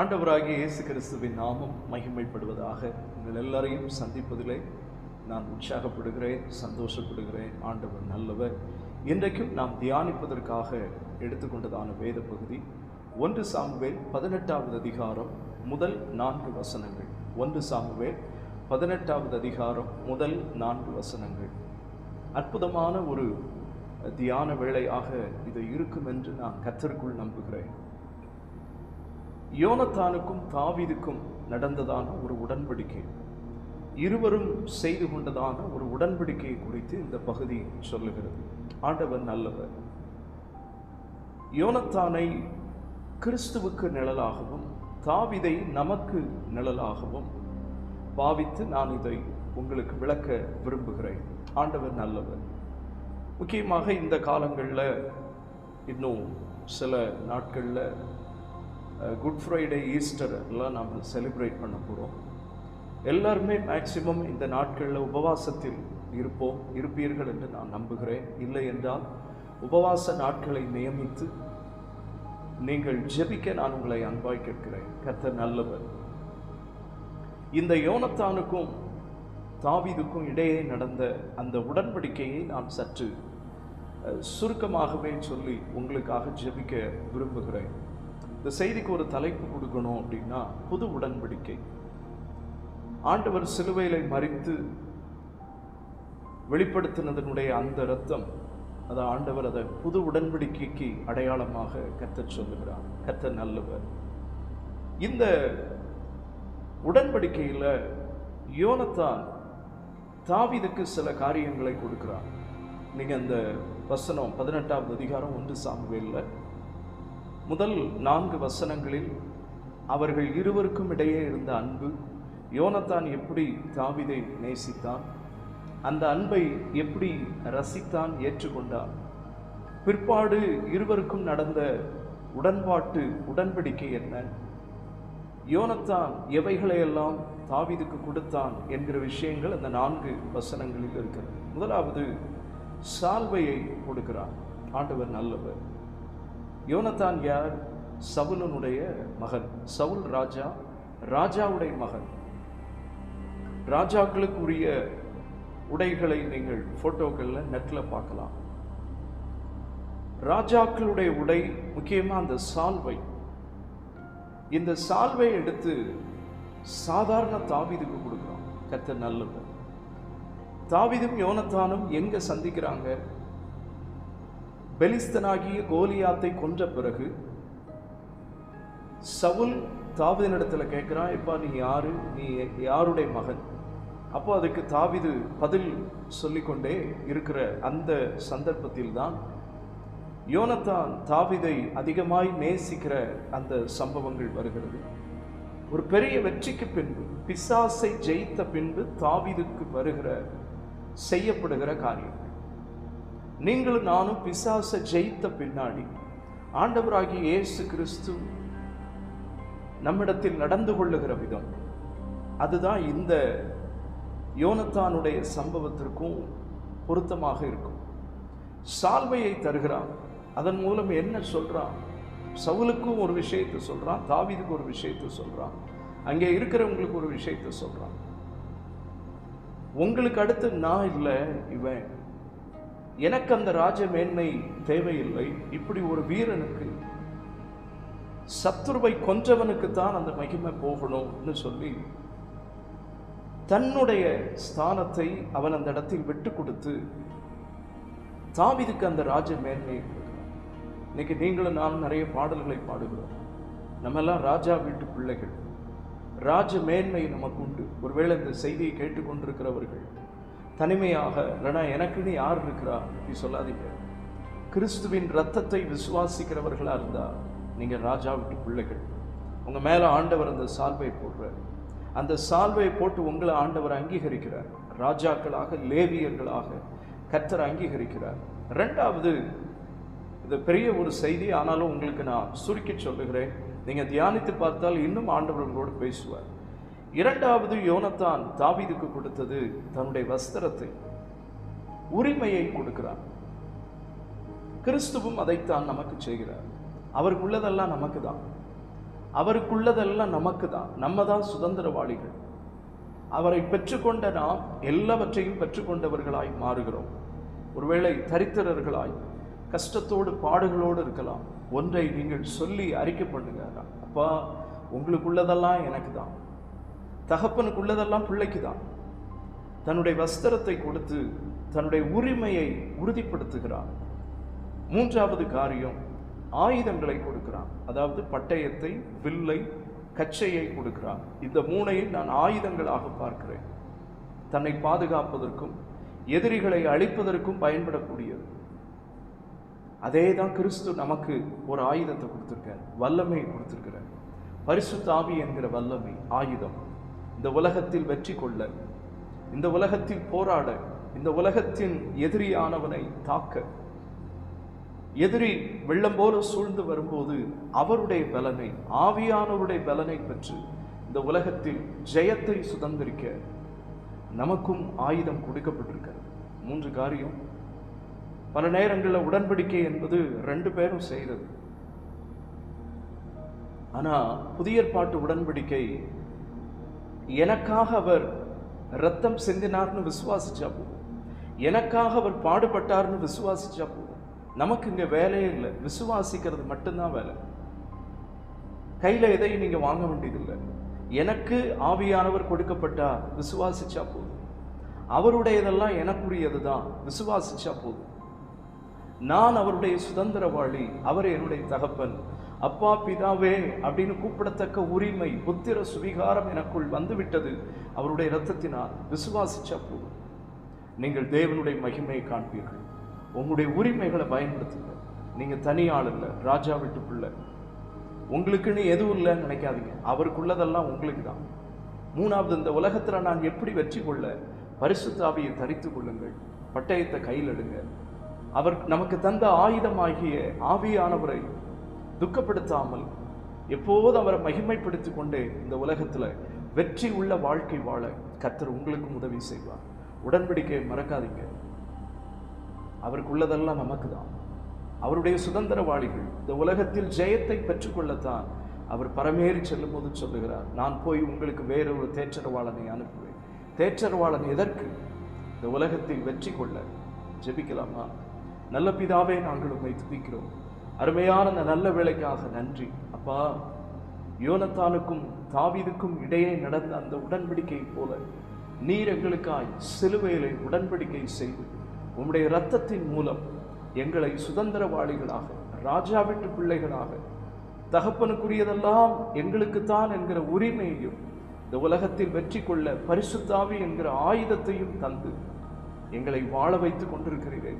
ஆண்டவராகிய இயேசு கிறிஸ்துவின் நாமம் மகிமைப்படுவதாக உங்கள் எல்லாரையும் சந்திப்பதிலே நான் உற்சாகப்படுகிறேன் சந்தோஷப்படுகிறேன். ஆண்டவர் நல்லவர். இன்றைக்கும் நாம் தியானிப்பதற்காக எடுத்துக்கொண்டதான வேத பகுதி ஒன்று சாமுவேல் பதினெட்டாவது அதிகாரம் முதல் நான்கு வசனங்கள். ஒன்று சாமுவேல் பதினெட்டாவது அதிகாரம் முதல் நான்கு வசனங்கள். அற்புதமான ஒரு தியான வேளையாக இது இருக்கும் என்று நான் கத்தருக்குள் நம்புகிறேன். யோனத்தானுக்கும் தாவிதுக்கும் நடந்ததான ஒரு உடன்படிக்கை. இருவரும் செய்து கொண்டதான ஒரு உடன்படிக்கையை குறித்து இந்த பகுதி சொல்லுகிறது. ஆண்டவர் நல்லவர். யோனத்தானை கிறிஸ்துவுக்கு நிழலாகவும் தாவிதை நமக்கு நிழலாகவும் பாவித்து நான் இதை உங்களுக்கு விளக்க விரும்புகிறேன். ஆண்டவர் நல்லவர். முக்கியமாக இந்த காலங்களில் இன்னும் சில நாட்களில் குட் ஃப்ரைடே ஈஸ்டர் எல்லாம் நாம் செலிப்ரேட் பண்ண போகிறோம் எல்லாருமே மேக்சிமம் இந்த நாட்களில் உபவாசத்தில் இருப்போம் இருப்பீர்கள் என்று நான் நம்புகிறேன். இல்லை என்றால் உபவாச நாட்களை நியமித்து நீங்கள் ஜெபிக்க நான் உங்களை அன்பாய் கேட்கிறேன். கத்த நல்லவர். இந்த யோனத்தானுக்கும் தாவிதுக்கும் இடையே நடந்த அந்த உடன்படிக்கையை நான் சற்று சுருக்கமாகவே சொல்லி உங்களுக்காக ஜெபிக்க விரும்புகிறேன். இந்த செய்திக்கு ஒரு தலைப்பு கொடுக்கணும் அப்படின்னா புது உடன்படிக்கை. ஆண்டவர் சிலுவையிலை மறித்து வெளிப்படுத்தினதனுடைய அந்த ரத்தம் அதை ஆண்டவர் அதை புது உடன்படிக்கைக்கு அடையாளமாக கத்தச் சொல்லுகிறார். கத்த நல்லவர். இந்த உடன்படிக்கையில் யோனத்தான் தாவிதுக்கு சில காரியங்களை கொடுக்குறான் நீங்கள் அந்த வசனம் பதினெட்டாவது அதிகாரம் ஒன்று சாமுவேலில் முதல் நான்கு வசனங்களில் அவர்கள் இருவருக்கும் இடையே இருந்த அன்பு யோனத்தான் எப்படி தாவிதை நேசித்தான் அந்த அன்பை எப்படி ரசித்தான் ஏற்றுக்கொண்டான் பிற்பாடு இருவருக்கும் நடந்த உடன்பாட்டு உடன்படிக்கை என்ன யோனத்தான் எவைகளையெல்லாம் தாவிதுக்கு கொடுத்தான் என்கிற விஷயங்கள் அந்த நான்கு வசனங்களில் இருக்கிறது. முதலாவது சால்வையை கொடுக்கிறான் ஆண்டவர் நல்லவர். யோனத்தான் யார்? சவுலனுடைய மகன். சவுல் ராஜா ராஜாவுடைய மகன். ராஜாக்களுக்குரிய உடைகளை நீங்கள் ஃபோட்டோக்களில் நெட்டில் பார்க்கலாம். ராஜாக்களுடைய உடை முக்கியமாக அந்த சால்வை. இந்த சால்வை எடுத்து சாதாரண தாவிதுக்கு கொடுக்குறோம். கத்த நல்லவர். தாவிதும் யோனத்தானும் எங்கே சந்திக்கிறாங்க? பெலிஸ்தனாகிய கோலியாத்தை கொன்ற பிறகு சவுல் தாவிதனிடத்தில் கேட்குறான் எப்பா நீ யாரு? நீ யாருடைய மகன்? அப்போ அதுக்கு தாவிது பதில் சொல்லிக்கொண்டே இருக்கிற அந்த சந்தர்ப்பத்தில் தான் யோனத்தான் தாவிதை அதிகமாய் நேசிக்கிற அந்த சம்பவங்கள் வருகிறது. ஒரு பெரிய வெற்றிக்கு பின்பு பிசாசை ஜெயித்த பின்பு தாவிதுக்கு வருகிற செய்யப்படுகிற காரியம். நீங்களும் நானும் பிசாசை ஜெயித்த பின்னாடி ஆண்டவராகிய இயேசு கிறிஸ்து நம்மிடத்தில் நடந்து கொள்ளுகிற விதம். அதுதான் இந்த யோனத்தானுடைய சம்பவத்திற்கும் பொருத்தமாக இருக்கும். சால்வையை தருகிறான். அதன் மூலம் என்ன சொல்கிறான் சவுலுக்கும் ஒரு விஷயத்தை சொல்கிறான் தாவிதுக்கு ஒரு விஷயத்தை சொல்கிறான் அங்கே இருக்கிறவங்களுக்கு ஒரு விஷயத்தை சொல்கிறான் உங்களுக்கு அடுத்து நான் இல்லை இவன். எனக்கு அந்த ராஜ மேன்மை தேவையில்லை. இப்படி ஒரு வீரனுக்கு சத்துருவை கொன்றவனுக்கு தான் அந்த மகிமை போகணும்னு சொல்லி தன்னுடைய ஸ்தானத்தை அவன் அந்த இடத்தில் விட்டு கொடுத்து தாவிதுக்கு அந்த ராஜ மேன்மையை கொடுக்கிறான். இன்னைக்கு நீங்களும் நான் நிறைய பாடல்களை பாடுகிறோம். நம்ம எல்லாம் ராஜா வீட்டு பிள்ளைகள். ராஜ மேன்மை நமக்கு உண்டு. ஒருவேளை இந்த செய்தியை கேட்டுக்கொண்டிருக்கிறவர்கள் தனிமையாக இல்லைனா எனக்குன்னு யார் இருக்கிறா? அப்படி சொல்லாதீங்க. கிறிஸ்துவின் ரத்தத்தை விசுவாசிக்கிறவர்களாக இருந்தால் நீங்கள் ராஜா விட்டு பிள்ளைகள். உங்கள் மேலே ஆண்டவர் அந்த சால்வை போடுறார் அந்த சால்வை போட்டு உங்களை ஆண்டவர் அங்கீகரிக்கிறார் ராஜாக்களாக லேவியர்களாக கர்த்தர் அங்கீகரிக்கிறார். ரெண்டாவது இது பெரிய ஒரு செய்தி ஆனாலும் உங்களுக்கு நான் சுருக்கி சொல்லுகிறேன். நீங்கள் தியானித்து பார்த்தால் இன்னும் ஆண்டவர்களோடு பேசுவார். இரண்டாவது யோனத்தான் தாவிதுக்கு கொடுத்தது தன்னுடைய வஸ்திரத்தை உரிமையை கொடுக்கிறார். கிறிஸ்துவும் அதைத்தான் நமக்கு செய்கிறார். அவருக்குள்ளதெல்லாம் நமக்கு தான் அவருக்குள்ளதெல்லாம் நமக்கு தான் நம்ம தான் சுதந்திரவாளிகள். அவரை பெற்றுக்கொண்ட நாம் எல்லாவற்றையும் பெற்றுக்கொண்டவர்களாய் மாறுகிறோம். ஒருவேளை தரித்திரர்களாய் கஷ்டத்தோடு பாடுகளோடு இருக்கலாம். ஒன்றை நீங்கள் சொல்லி அறிக்கை பண்ணுங்க. அப்பா உங்களுக்குள்ளதெல்லாம் எனக்கு தான் தகப்பனுக்குள்ளதெல்லாம் பிள்ளைக்கு தான் தன்னுடைய வஸ்திரத்தை கொடுத்து தன்னுடைய உரிமையை உறுதிப்படுத்துகிறான். மூன்றாவது காரியம் ஆயுதங்களை கொடுக்கிறான். அதாவது பட்டயத்தை வில்லை கச்சையை கொடுக்கிறான். இந்த மூனையை நான் ஆயுதங்களாக பார்க்கிறேன். தன்னை பாதுகாப்பதற்கும் எதிரிகளை அழிப்பதற்கும் பயன்படக்கூடியது. அதே தான் கிறிஸ்து நமக்கு ஒரு ஆயுதத்தை கொடுத்துருக்கார் வல்லமையை கொடுத்துருக்கிறார். பரிசு தாவி என்கிற வல்லமை ஆயுதம். இந்த உலகத்தில் வெற்றி கொள்ள இந்த உலகத்தில் போராட இந்த உலகத்தின் எதிரியானவனை தாக்க எதிரி வெள்ளம் போல சூழ்ந்து வரும்போது அவருடைய பலனை ஆவியானவருடைய பலனை பெற்று இந்த உலகத்தில் ஜெயத்தை சுதந்திரிக்க நமக்கும் ஆயுதம் கொடுக்கப்பட்டிருக்கிறது. மூன்று காரியம். பல நேரங்களில் உடன்படிக்கை என்பது ரெண்டு பேரும் செய்கிறது ஆனால் புதிய பாட்டு உடன்படிக்கை எனக்காக அவர் ரத்தம் சிந்தினார்னு விசுவாசிச்சா போதும் எனக்காக அவர் பாடுபட்டார்னு விசுவாசிச்சா போதும் நமக்கு இங்கே வேலையே இல்லை. விசுவாசிக்கிறது மட்டும்தான் வேலை. கையில் எதையும் நீங்கள் வாங்க வேண்டியதில்லை. எனக்கு ஆவியானவர் கொடுக்கப்பட்டா விசுவாசிச்சா போதும். அவருடையதெல்லாம் எனக்குரியது தான் விசுவாசிச்சா போதும். நான் அவருடைய சுதந்திரவாளி. அவர் என்னுடைய தகப்பன். அப்பா பிதாவே அப்படின்னு கூப்பிடத்தக்க உரிமை புத்திர சுவிகாரம் எனக்குள் வந்துவிட்டது. அவருடைய இரத்தத்தினால் விசுவாசிச்சா போதும். நீங்கள் தேவனுடைய மகிமையை காண்பீர்கள். உங்களுடைய உரிமைகளை பயன்படுத்துங்க. நீங்கள் தனி இல்லை ராஜா விட்டு பிள்ளை உங்களுக்குன்னு எதுவும் இல்லைன்னு நினைக்காதீங்க. அவருக்குள்ளதெல்லாம் உங்களுக்கு தான் மூணாவது இந்த உலகத்தில் நான் எப்படி வெற்றி கொள்ள பரிசுத்தாவியை தரித்து கொள்ளுங்கள். பட்டயத்தை கையில் எடுங்க. அவர் நமக்கு தந்த ஆயுதமாகிய ஆவியானவரை துக்கப்படுத்தாமல் எப்போது அவரை மகிமைப்படுத்தி கொண்டே இந்த உலகத்துல வெற்றி உள்ள வாழ்க்கை வாழ கத்தர் உங்களுக்கும் உதவி செய்வார். உடன்படிக்கை மறக்காதீங்க. அவருக்குள்ளதெல்லாம் நமக்கு தான் அவருடைய சுதந்திரவாளிகள் இந்த உலகத்தில் ஜெயத்தை பெற்றுக்கொள்ளத்தான் அவர் பரமேறி செல்லும்போது சொல்லுகிறார் நான் போய் உங்களுக்கு வேற ஒரு தேற்றரவாளனை அனுப்புவேன். தேற்றரவாளன் எதற்கு? இந்த உலகத்தில் வெற்றி கொள்ள ஜெபிக்கலாமா? நல்ல பிதாவே நாங்கள் உண்மை துதிக்கிறோம். அருமையான அந்த நல்ல வேலைக்காக நன்றி. அப்பா யோனத்தானுக்கும் தாவீதுக்கும் இடையே நடந்த அந்த உடன்படிக்கை போல நீர் எங்களுக்காய் சிலுவையிலே உடன்படிக்கை செய்து உம்முடைய இரத்தத்தின் மூலம் எங்களை சுதந்திரவாளிகளாக ராஜா வீட்டு பிள்ளைகளாக தகப்பனுக்குரியதெல்லாம் எங்களுக்குத்தான் என்கிற உரிமையையும் இந்த உலகத்தில் வெற்றி கொள்ள பரிசுத்தாவி என்கிற ஆயுதத்தையும் தந்து எங்களை வாழ வைத்துக் கொண்டிருக்கிறீர்கள்.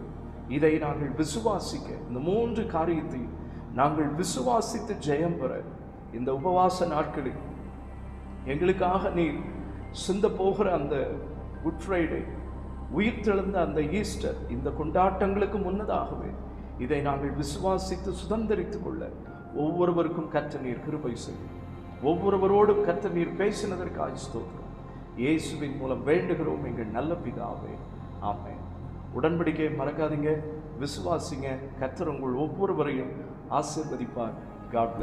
இதை நாங்கள் விசுவாசிக்க இந்த மூன்று காரியத்தையும் நாங்கள் விசுவாசித்து ஜெயம் பெற இந்த உபவாச நாட்களில் எங்களுக்காக நீர் சிந்த போகிற அந்த குட் ஃப்ரைடே உயிர்த்தெழுந்த அந்த ஈஸ்டர் இந்த கொண்டாட்டங்களுக்கு முன்னதாகவே இதை நாங்கள் விசுவாசித்து சுதந்திரித்து கொள்ள ஒவ்வொருவருக்கும் கற்ற நீர் கிருபை செய்யும். ஒவ்வொருவரோடும் கற்ற நீர் பேசினதற்கு ஸ்தோத்திரம். இயேசுவின் மூலம் வேண்டுகிறோம் எங்கள் நல்ல பிதாவே. ஆமேன். உடன்படிக்கையை மறக்காதீங்க விசுவாசிங்க கத்தர் உங்கள் ஒவ்வொருவரையும் ஆசீர்வதிப்பார். காட்